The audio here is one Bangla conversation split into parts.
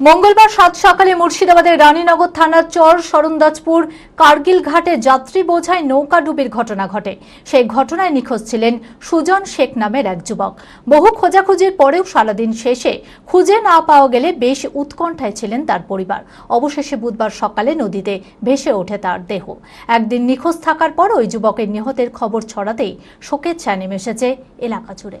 মঙ্গলবার সাত সকালে মুর্শিদাবাদের রানীনগর থানার চর শরণদাজপুর কার্গিল ঘাটে যাত্রী বোঝাই নৌকা ডুবির ঘটনা ঘটে। সেই ঘটনায় নিখোঁজ ছিলেন সুজন শেখ নামের এক যুবক। বহু খোঁজাখুঁজির পরেও সারাদিন শেষে খুঁজে না পাওয়া গেলে বেশ উৎকণ্ঠায় ছিলেন তার পরিবার। অবশেষে বুধবার সকালে নদীতে ভেসে ওঠে তার দেহ। একদিন নিখোঁজ থাকার পর ওই যুবকের নিহতের খবর ছড়াতেই শোকের ছায়া নেমে এসেছে এলাকা জুড়ে।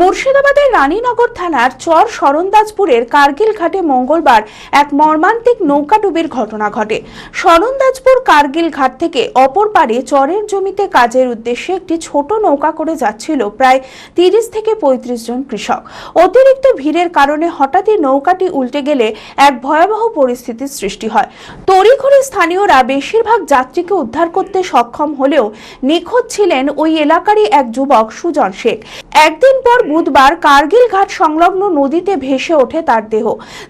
মুর্শিদাবাদের রানীনগর থানার চর শরণদাজপুরের কার্গিল ঘাটে মঙ্গলবার এক মর্মান্তিক নৌকাডুবির ঘটনা ঘটে। শরণদাজপুর কার্গিল ঘাট থেকে অপর পারে চরের জমিতে কাজের উদ্দেশ্যে একটি ছোট নৌকা করে যাচ্ছিল প্রায় তিরিশ থেকে পঁয়ত্রিশ জন কৃষক। অতিরিক্ত ভিড়ের কারণে হঠাৎই নৌকাটি উল্টে গেলে এক ভয়াবহ পরিস্থিতির সৃষ্টি হয়। তড়িঘড়ি স্থানীয়রা বেশিরভাগ যাত্রীকে উদ্ধার করতে সক্ষম হলেও নিখোঁজ ছিলেন ওই এলাকারই এক যুবক সুজন শেখ। একদিন পর বুধবার কার্গিল ঘাট সংলগ্ন নদীতে ভেসে ওঠে তার দেহ।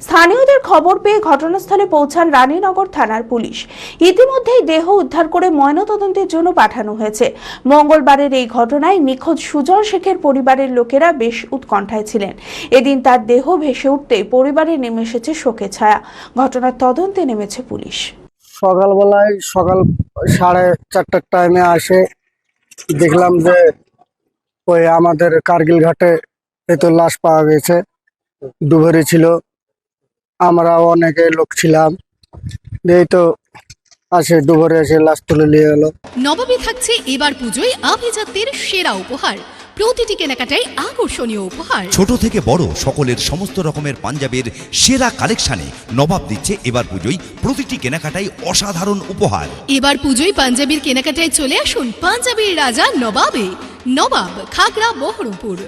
স্থানীয়দের খবর পেয়ে ঘটনাস্থলে পৌঁছান রানীনগর থানার পুলিশ। ইতিমধ্যেই দেহ উদ্ধার করে ময়নাতদন্তের জন্য পাঠানো হয়েছে। মঙ্গলবারের এই ঘটনায় নিখোঁজ সুজন শেখের পরিবারের লোকেরা বেশ উৎকণ্ঠায় ছিলেন। এদিন তার দেহ ভেসে উঠতে পরিবারে নেমে এসেছে শোকে ছায়া। ঘটনার তদন্তে নেমেছে পুলিশ। সকালবেলায় সকাল সাড়ে চারটার টাইমে আসে। দেখলাম যে ওই আমাদের কার্গিল ঘাটে এই তো লাশ পাওয়া গেছে। ডুবরে ছিল। আমরা অনেকে লোক ছিলাম। এই তো আসে ডুবরে এসে লাশ তুলে নিয়ে গেলো নবমী থাকছে এবার পুজোয় আভিজাত্যের সেরা উপহার। প্রতিটি কেনাকাটায় আকর্ষণীয় উপহার। ছোট থেকে বড় সকলের সমস্ত রকমের পাঞ্জাবের সেরা কালেকশনে নবাব দিচ্ছে এবার পুজোয় প্রতিটি কেনাকাটায় অসাধারণ উপহার। এবার পুজোয় পাঞ্জাবির কেনাকাটায় চলে আসুন পাঞ্জাবির রাজা নবাবে। નવાબ ખાગરા બહોળુપુર